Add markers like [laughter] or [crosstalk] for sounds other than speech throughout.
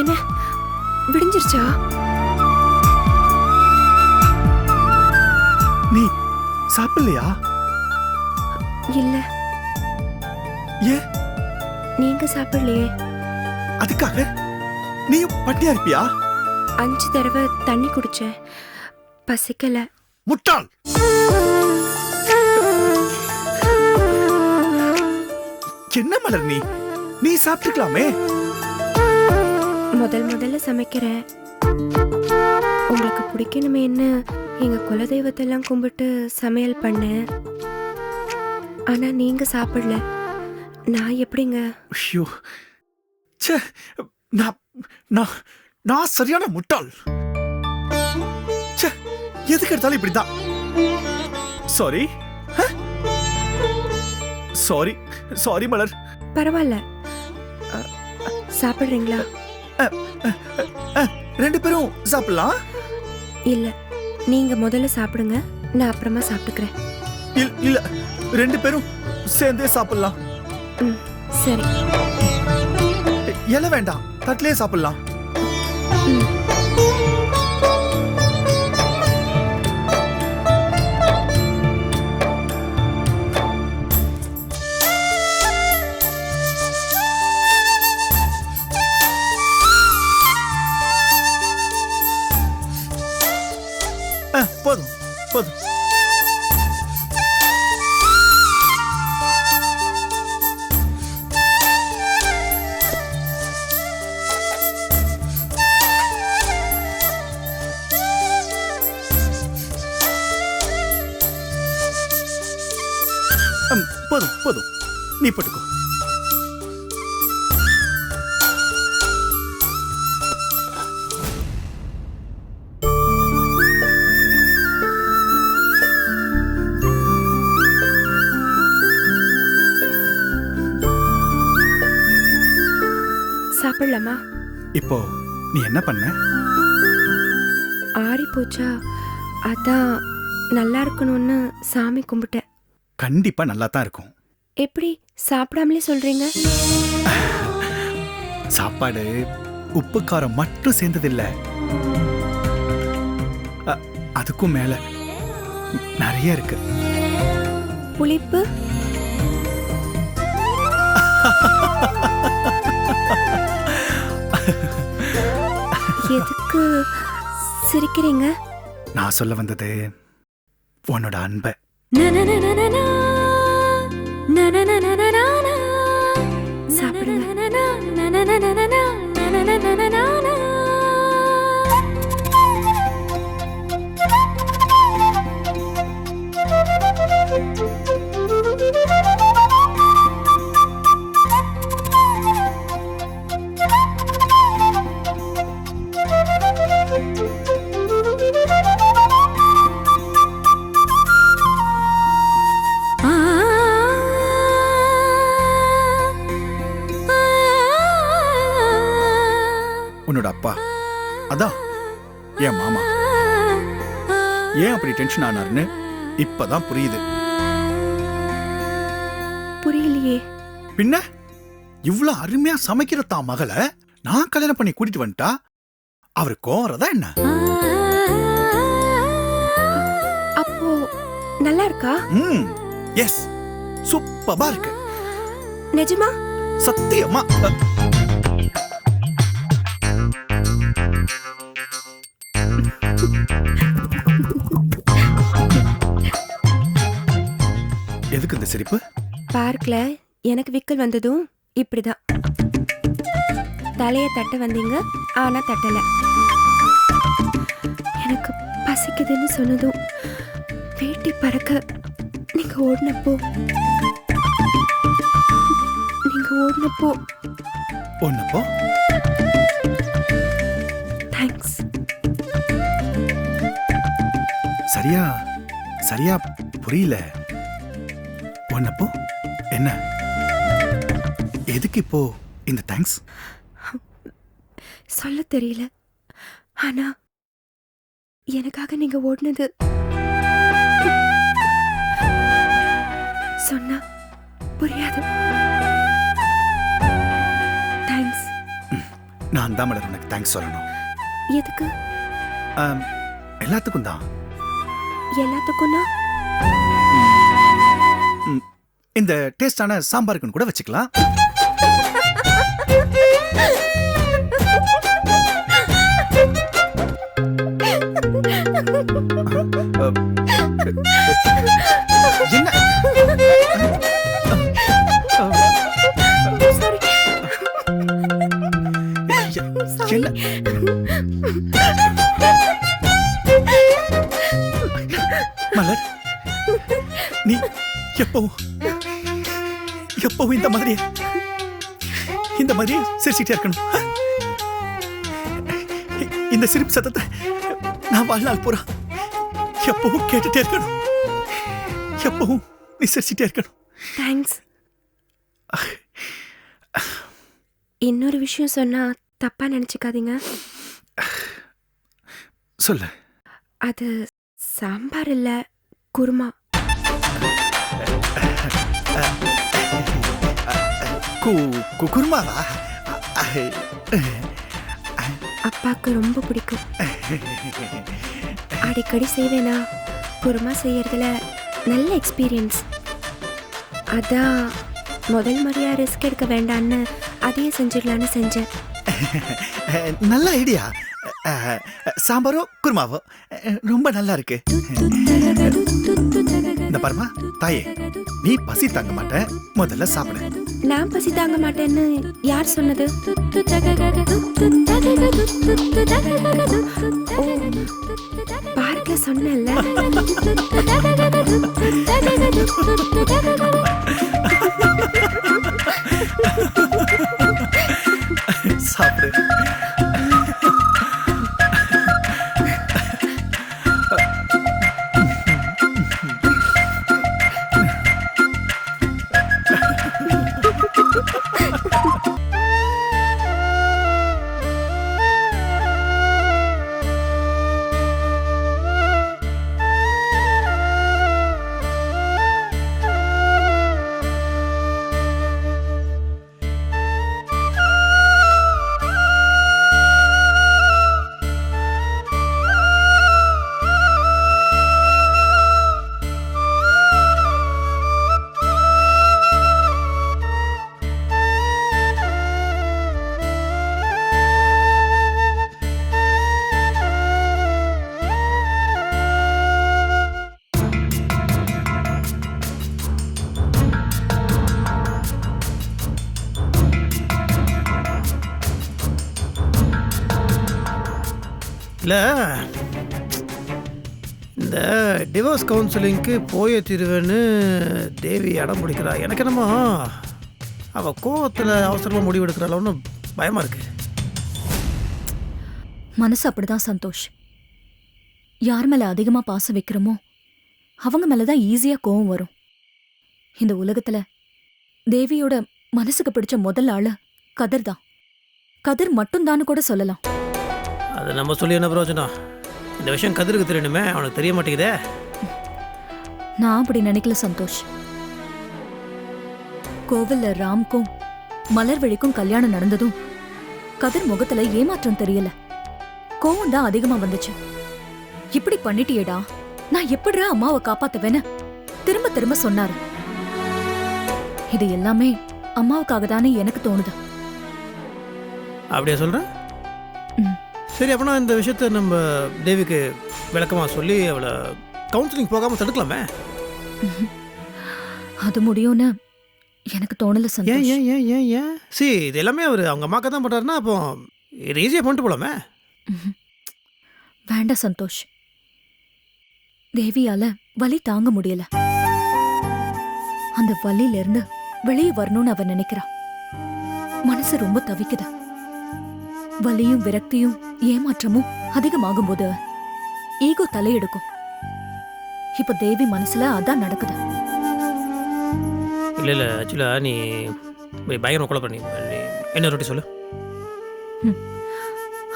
என்ன விடிஞ்சிருச்சா நீ சாப்பிடலையா இல்ல ஏன் நீங்க சாப்பிடலையே அதுக்காக நீயும் பட்டியா இருப்பியா அஞ்சு தடவை தண்ணி குடிச்சேன் பசிக்கல முட்டாள் என்ன மலர் நீ நீ சாப்பிட்டுக்கலாமே முதல் முதல்ல சமைக்கிறேன். உங்களுக்கு பிடிக்கணுமேன்னு எங்க குலதெய்வத்தெல்லாம் கும்பிட்டு சமையல் பண்ணேன். ஆனா நீங்க சாப்பிடல. நான் எப்படிங்க? ஐயோ. ச்சே நான் நான் நான் சரியான முட்டாள். ச்சே எதுக்கு எடுத்தாலும் இப்படிதான் சாரி சாரி சாரி மலர். பரவாயில்ல. சாப்பிடுறீங்களா? ரெண்டு பேரும் சாப்பிடலாம்? இல்ல நீங்க முதல்ல சாப்பிடுங்க நான் அப்புறமா சாப்பிட்டுக்கிறேன். இல்ல இல்ல ரெண்டு பேரும் சேர்ந்தே சாப்பிடலாம். சரி. இலை வேண்டாம் தட்டிலே சாப்பிடலாம். ம். நீ போட்டுக்கோ. சாப்பிடலாமா? இப்போ நீ என்ன பண்ண? ஆறி போச்சா? அதான் நல்லா இருக்கணும்னு சாமி கும்பிட்டேன். கண்டிப்பா நல்லா தான் இருக்கும். எப்படி சாப்பிடாமலே சொல்றீங்க? சாப்பாடு உப்பு காரம் மட்டும் சேர்ந்ததில்ல. அ- அதுக்கும் மேல நிறைய இருக்கு. புளிப்பு? எதுக்கு சிரிக்கிறீங்க? நான் சொல்ல வந்தது உன்னோட அன்பை. உன்னோட அதான். என் மாமா? ஏன் அப்படி டென்ஷன் ஆனாருன்னு இப்பதான் புரியுது. புரியலையே. பின்ன? இவ்ளோ அருமையா சமைக்கிற தான் மகளை நான் கல்யாணம் பண்ணி கூட்டிட்டு வந்துட்டா? அவரு கோவறதா என்ன? அப்போ நல்லா இருக்கா? ம். எஸ் சூப்பரா இருக்கு. நிஜமா? சத்தியமா. பார்க்ல எனக்கு விக்கல் வந்ததும் இப்படிதான். தலைய தட்ட வந்தீங்க ஆனா தட்டல. எனக்கு பசிக்குதுன்னு சொன்னதும் வேட்டி பறக்க நீங்க ஓடினப்போ நீங்க ஓடினப்போ. ஒன்னப்போ தேங்க்ஸ் சரியா சரியா புரியல. ஒன்னப்போ என்ன? எதுக்கு இப்போ இந்த தேங்க்ஸ் சொல்ல தெரியல. ஆனா எனக்காக நீங்க ஓடினது. சொன்னா புரியாது. தேங்க்ஸ் நான் தான் மலர் உனக்கு தேங்க்ஸ் சொல்லணும். எதுக்கு? எல்லாத்துக்கும் தான். எல்லாத்துக்கும்னா? இந்த டேஸ்டான சாம்பாருக்குன்னு கூட வச்சுக்கலாம். என்ன? என்ன? மலர் நீ எப்போ எப்பவும் இந்த மாதிரி இந்த மாதிரி சிரிச்சுட்டே இருக்கணும். இந்த சிரிப்பு சத்தத்தை நான் வாழ்நாள் பூரா எப்பவும் கேட்டுட்டே இருக்கணும். எப்பவும் நீ சிரிச்சுட்டே இருக்கணும் தேங்க்ஸ் இன்னொரு விஷயம் சொன்னா தப்பா நினைச்சுக்காதீங்க. சொல்லு. அது சாம்பார் இல்ல குருமா? கு கு- குருமாவா அப்பாவுக்கு ரொம்ப பிடிக்கும். அடிக்கடி செய்வேனா? குருமா செய்யறதுல நல்ல எக்ஸ்பீரியன்ஸ் அதான் முதல் முறையா ரிஸ்க் எடுக்க வேண்டான்னு அதையே செஞ்சிடலான்னு செஞ்சேன். நல்ல ஐடியா சாம்பாரோ குருமாவோ? ரொம்ப நல்லா இருக்கு. இந்த பாருமா தாயே நீ பசி தாங்க மாட்ட. முதல்ல சாப்பிடு. நான் பசி தாங்க மாட்டேன்னு யார் சொன்னது? ஓ பார்க்க சொன்னேன்ல. சாப்பிடு. இல்லை இந்த டிவோர்ஸ் கவுன்சிலிங்க்கு போயே தீருவேன்னு தேவி இடம் பிடிக்கிறா. எனக்கு என்னமோ அவள் கோவத்தில் அவசரமாக முடிவு எடுக்கிறாளோன்னு பயமாக இருக்கு. மனசு அப்படிதான் சந்தோஷ். யார் மேலே அதிகமாக பாசம் வைக்கிறோமோ அவங்க மேலே தான் ஈஸியாக கோவம் வரும். இந்த உலகத்தில் தேவியோட மனசுக்கு பிடிச்ச முதல் ஆள் கதிர் தான் கதிர் மட்டும்தான்னு கூட சொல்லலாம். அது நம்ம சொல்லி என்ன பிரயோஜனம்? இந்த விஷயம் கதிருக்கு தெரியணுமே அவனுக்கு தெரிய மாட்டேங்குதே. நான் அப்படி நினைக்கல சந்தோஷ். கோவில்ல ராம்க்கும் மலர்விழிக்கும் கல்யாணம் நடந்ததும் கதிர் முகத்துல ஏமாற்றம் தெரியல. கோவம் தான் அதிகமா வந்துச்சு. இப்படி பண்ணிட்டியேடா நான் எப்படிடா அம்மாவை காப்பாத்துவேன்னு திரும்ப திரும்ப சொன்னாரு. இது எல்லாமே அம்மாவுக்காக தானே எனக்கு தோணுது. அப்படியே சொல்கிறேன் ம். சரி அப்பனா இந்த விஷயத்த நம்ம தேவிக்கு விளக்கமாக சொல்லி அவளை கவுன்சிலிங் போகாமல் தடுக்கலாமே? [laughs] அது முடியும்னு எனக்கு தோணல ஏன் சந்தோஷ். ஏன் ஏன் ஏன் ஏன் சி இது எல்லாமே அவர் அவங்க அம்மாக்க தான் பண்ணுறாருன்னா அப்போ இது ஈஸியாக பண்ணிட்டு போலாமே. [laughs] வேண்டாம் சந்தோஷ். தேவியால வலி தாங்க முடியல. அந்த வலியில இருந்து வெளியே வரணும்னு அவ நினைக்கிறா. மனசு ரொம்ப தவிக்குது. வலியும் விரக்தியும் ஏமாற்றமும் அதிகமாகும் போது ஈகோ தலையெடுக்கும். இப்ப தேவி மனசுல அதான் நடக்குது. இல்லை இல்லை ஆக்சுவலாக நீ இப்படி பயங்கரம் கொலை பண்ணி நீ என்ன ரொட்டி சொல்லு.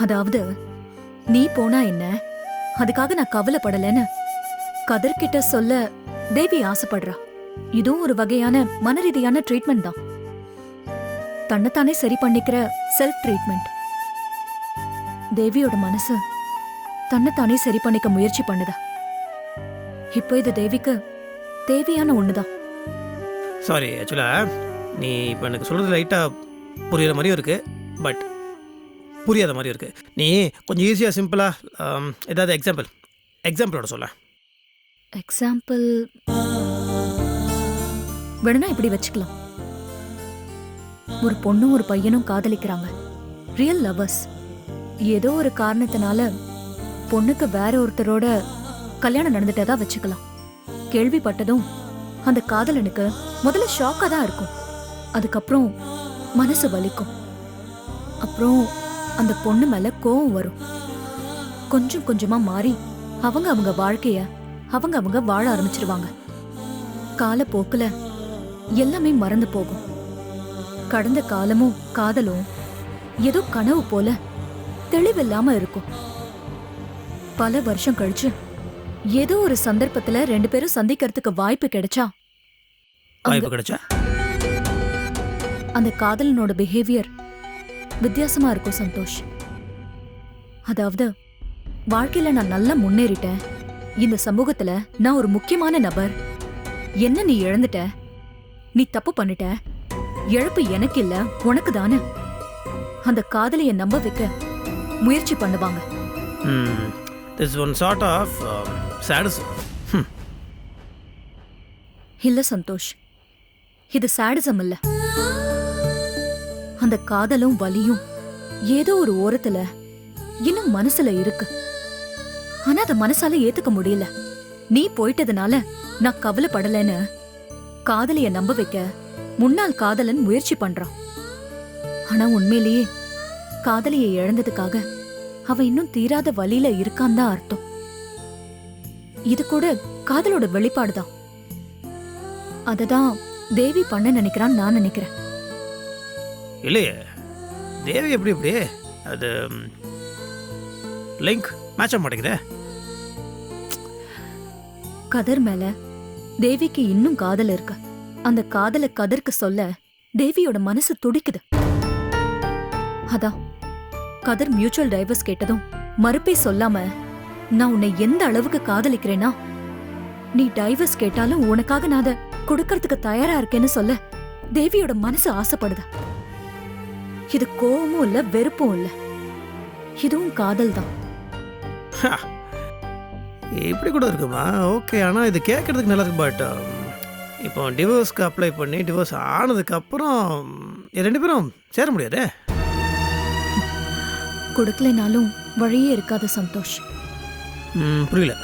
அதாவது நீ போனா என்ன? அதுக்காக நான் கவலைப்படலைன்னு கதிர்கிட்ட சொல்ல தேவி ஆசைப்படுறா. இதுவும் ஒரு வகையான மனரீதியான ட்ரீட்மெண்ட் தான். தன்னைத்தானே சரி பண்ணிக்கிற செல்ஃப் ட்ரீட்மெண்ட் தேவியோட மனசு தன்னைத்தானே சரி பண்ணிக்க முயற்சி பண்ணுதா? இப்போ இது தேவிக்கு தேவையான ஒண்ணுதான் சாரி ஆக்சுவலாக நீ இப்போ எனக்கு சொல்கிறது லைட்டாக புரியுற மாதிரியும் இருக்குது பட் புரியாத மாதிரியும் இருக்குது நீ கொஞ்சம் ஈஸியாக சிம்பிளாக ஏதாவது எக்ஸாம்பிள் எக்ஸாம்பிளோட சொல்ல எக்ஸாம்பிள் வேணும்னா இப்படி வச்சுக்கலாம். ஒரு பொண்ணும் ஒரு பையனும் காதலிக்கிறாங்க. ரியல் லவர்ஸ் ஏதோ ஒரு காரணத்தினால பொண்ணுக்கு வேற ஒருத்தரோட கல்யாணம் நடந்துட்டதா வச்சுக்கலாம். கேள்விப்பட்டதும் அந்த காதலனுக்கு முதல்ல ஷாக்கா தான் இருக்கும். அதுக்கப்புறம் மனசு வலிக்கும். அப்புறம் அந்த பொண்ணு மேல கோவம் வரும். கொஞ்சம் கொஞ்சமா மாறி அவங்க அவங்க வாழ்க்கைய அவங்க அவங்க வாழ ஆரம்பிச்சிருவாங்க. காலப்போக்குல எல்லாமே மறந்து போகும். கடந்த காலமும் காதலும் ஏதோ கனவு போல தெளிவில்லாம இருக்கும். பல வருஷம் கழிச்சு ஏதோ ஒரு சந்தர்ப்பத்துல ரெண்டு பேரும் சந்திக்கிறதுக்கு வாய்ப்பு கிடைச்சா? வாய்ப்பு கிடைச்சா? அந்த காதலனோட பிஹேவியர் வித்தியாசமா இருக்கும் சந்தோஷ். அதாவது வாழ்க்கையில நான் நல்லா முன்னேறிட்டேன். இந்த சமூகத்துல நான் ஒரு முக்கியமான நபர். என்ன நீ இழந்துட்ட? நீ தப்பு பண்ணிட்ட? இழப்பு எனக்கு இல்ல உனக்கு தானே அந்த காதலிய நம்ப வைக்க முயற்சி பண்ணுவாங்க. This one sort of shades இல்ல சந்தோஷ். இது சாடிசம் இல்ல. அந்த காதலும் வலியும் ஏதோ ஒரு ஓரத்துல இன்னும் மனசுல இருக்கு. ஆனா அத மனசால ஏத்துக்க முடியல. நீ போயிட்டதுனால நான் கவலைப்படலைன்னு காதலிய நம்ப வைக்க முன்னாள் காதலன் முயற்சி பண்றான். ஆனா உண்மையிலேயே காதலிய இழந்ததுக்காக அவ இன்னும் தீராத வலியில இருக்கான் தான் அர்த்தம். இது கூட காதலோட வெளிப்பாடுதான் அததான் தேவி பண்ண நினைக்கிறான் நான் நினைக்கிறேன். இல்லையே தேவி எப்படி எப்படி அது லிங்க் மேட்ச் ஆக மாட்டேங்குதே. கதர் மேல தேவிக்கு இன்னும் காதல் இருக்கு. அந்த காதல கதருக்கு சொல்ல தேவியோட மனசு துடிக்குது. அதான் கதர் மியூச்சுவல் டைவர்ஸ் கேட்டதும் மறுப்பே சொல்லாம நான் உன்னை எந்த அளவுக்கு காதலிக்கிறேனா? நீ டைவர்ஸ் கேட்டாலும் உனக்காக நான் அதை கொடுக்கறதுக்கு தயாரா இருக்கேன்னு சொல்ல தேவியோட மனசு ஆசைப்படுது. இது கோவமும் இல்ல வெறுப்பும் இல்ல. இதுவும் காதல் தான். இப்படி கூட இருக்குமா? ஓகே ஆனால் இது கேட்கறதுக்கு நல்லா இருக்கு பட் இப்போ டிவோர்ஸ்க்கு அப்ளை பண்ணி டிவோர்ஸ் ஆனதுக்கப்புறம் ரெண்டு பேரும் சேர முடியாதே? கொடுக்கலைனாலும் வழியே இருக்காத சந்தோஷ். புரியல.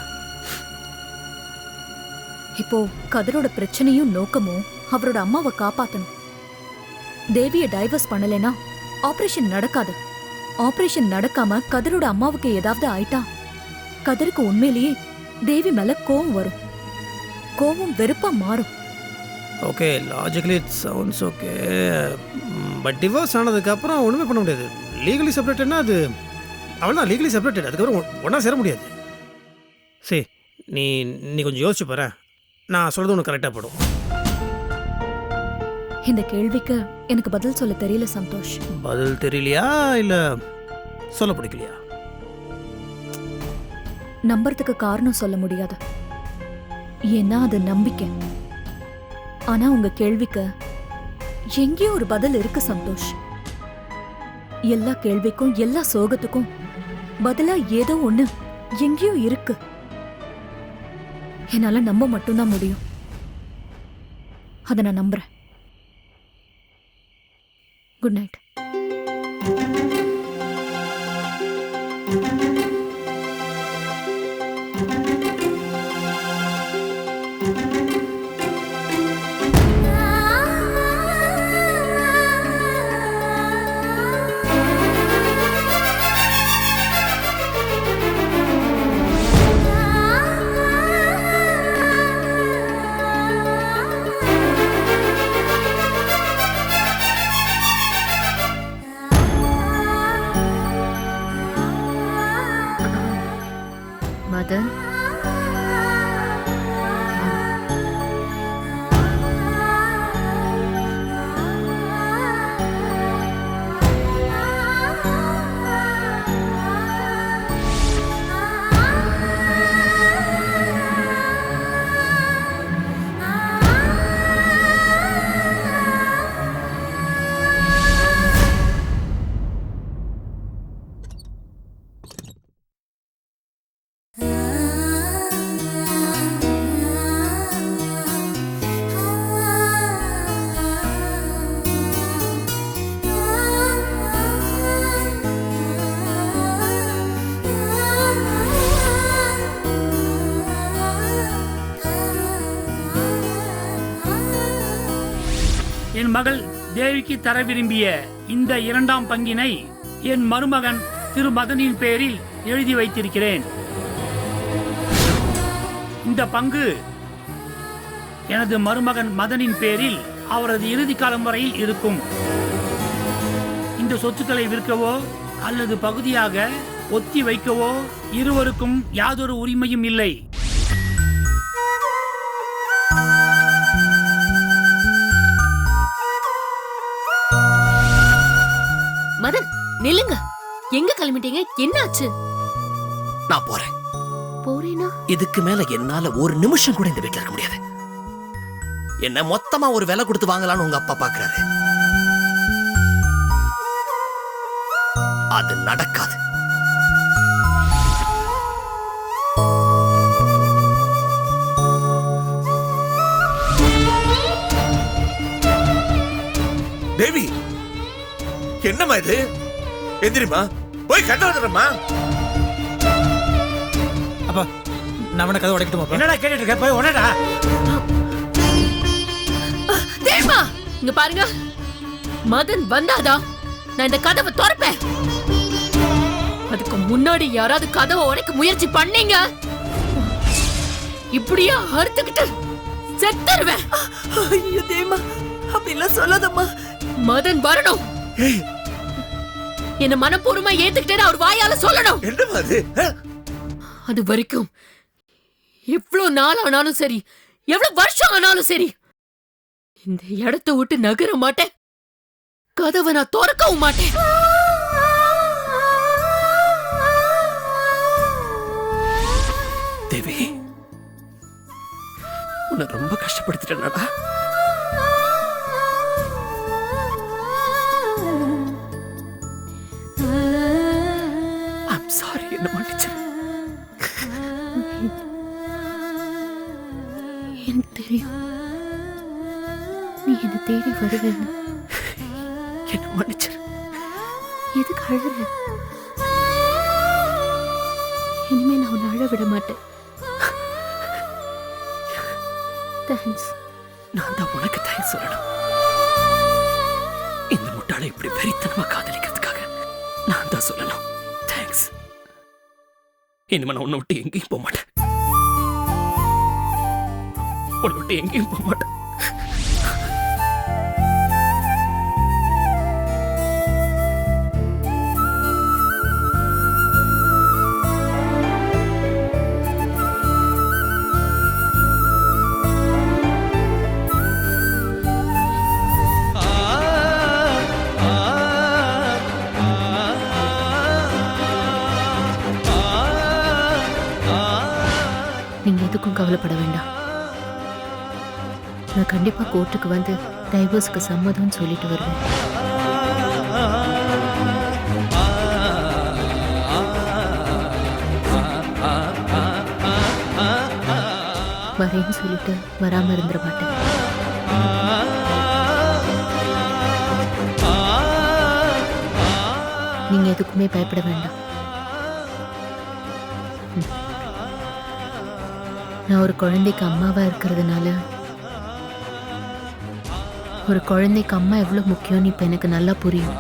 இப்போ கதரோட பிரச்சனையும் நோக்கமும் அவரோட அம்மாவை காப்பாத்தணும். தேவிய டைவர்ஸ் பண்ணலைனா ஆபரேஷன் நடக்காது. ஆபரேஷன் நடக்காம கதரோட அம்மாவுக்கு ஏதாவது ஆயிட்டா? கதருக்கு உண்மையிலேயே தேவி மேல கோவம் வரும். கோவம் வெறுப்பா மாறும். Okay logically it sounds okay but divorce ஆனதுக்கப்புறம் ஒன்றுமே பண்ண முடியாது. லீகலி செப்பரேட்டட்னா அது அவள் தான் லீகலி செப்பரேட்டட் அதுக்கப்புறம் ஒன்றா சேர முடியாது. சரி நீ நீ கொஞ்சம் யோசிச்சு பாரு. நான் சொல்கிறது உனக்கு கரெக்டாக படும். இந்த கேள்விக்கு எனக்கு பதில் சொல்ல தெரியல சந்தோஷ். பதில் தெரியலையா? இல்லை சொல்ல பிடிக்கலையா? நம்புறதுக்கு காரணம் சொல்ல முடியாது. ஏன்னா அது நம்பிக்கை. ஆனா உங்க கேள்விக்கு எங்கேயோ ஒரு பதில் இருக்கு சந்தோஷ். எல்லா கேள்விக்கும் எல்லா சோகத்துக்கும் பதிலா ஏதோ ஒண்ணு எங்கேயோ இருக்கு. என்னால நம்ப மட்டும்தான் முடியும். அதை நான் நம்புறேன். குட் நைட் 我的。மகள் தேவிக்கு தர விரும்பிய இந்த இரண்டாம் பங்கினை என் மருமகன் திரு மதனின் பெயரில் எழுதி வைத்திருக்கிறேன். இந்த பங்கு எனது மருமகன் மதனின் பேரில் அவரது இறுதி காலம் வரையில் இருக்கும். இந்த சொத்துக்களை விற்கவோ அல்லது பகுதியாக ஒத்தி வைக்கவோ இருவருக்கும் யாதொரு உரிமையும் இல்லை. நில்லுங்க. எங்க கிளம்பிட்டீங்க? என்னாச்சு? நான் போறேன். போறேனா? இதுக்கு மேல என்னால ஒரு நிமிஷம் கூட இந்த வீட்ல இருக்க முடியாது. என்ன மொத்தமா ஒரு விலை கொடுத்து வாங்கலாம்னு உங்க அப்பா பாக்குறாரு. அது நடக்காது. தேவி என்னம்மா இது? எந்திரிமா போய் கட்ட வந்துடுறமா அப்பா நான் வேணா கதை உடைக்கட்டுமாப்பா என்னடா கேட்டுட்டு இருக்க? போய் உடனடா தேவா இங்க பாருங்க. மதன் வந்தாதான் நான் இந்த கதவை திறப்பேன். அதுக்கு முன்னாடி யாராவது கதவை உடைக்க முயற்சி பண்ணீங்க? இப்படியே அறுத்துக்கிட்டு செத்துருவேன். ஐயோ தேமா அப்படிலாம் சொல்லாதம்மா. மதன் வரணும். ஏய் என்ன மனப்பூர்வமா ஏத்துக்கிட்டேன்னு அவர் வாயால சொல்லணும். என்னம்மா அது? அது வரைக்கும் எவ்வளவு நாள் ஆனாலும் சரி எவ்வளவு வருஷம் ஆனாலும் சரி இந்த இடத்த விட்டு நகர மாட்டேன். கதவை நான் திறக்கவும் மாட்டேன். தேவி உன்னை ரொம்ப கஷ்டப்படுத்திட்டேனடா Sorry என்ன மன்னிச்சு எனக்கு தெரியும். நீ என்னை தேடி வருவேன்னு. என்ன மன்னிச்சிரு. எதுக்கு அழுற? இனிமே நான் உன்னை அழ விட மாட்டேன். தேங்க்ஸ் நான் தான் உனக்கு தயவு சொல்லணும். இந்த முட்டாளை இப்படி வெறித்தனமா காதலிக்கிறதுக்காக நான் தான் சொல்லணும். தேங்க்ஸ் இனிமே நான் உன்னை விட்டு எங்கேயும் போக மாட்டேன். உன்னை விட்டு எங்கேயும் போக மாட்டேன். கவலைப்பட வேண்டாம். நான் கண்டிப்பா கோர்ட்டுக்கு வந்து டைவர்ஸ்க்கு சம்மதம்னு சொல்லிட்டு வருவேன். வரேன்னு சொல்லிட்டு வராம இருந்துட மாட்டேன். நீங்க எதுக்குமே பயப்பட வேண்டாம். நான் ஒரு குழந்தைக்கு அம்மாவா இருக்கிறதுனால ஒரு குழந்தைக்கு அம்மா எவ்வளவு முக்கியம்னு இப்ப எனக்கு நல்லா புரியும்.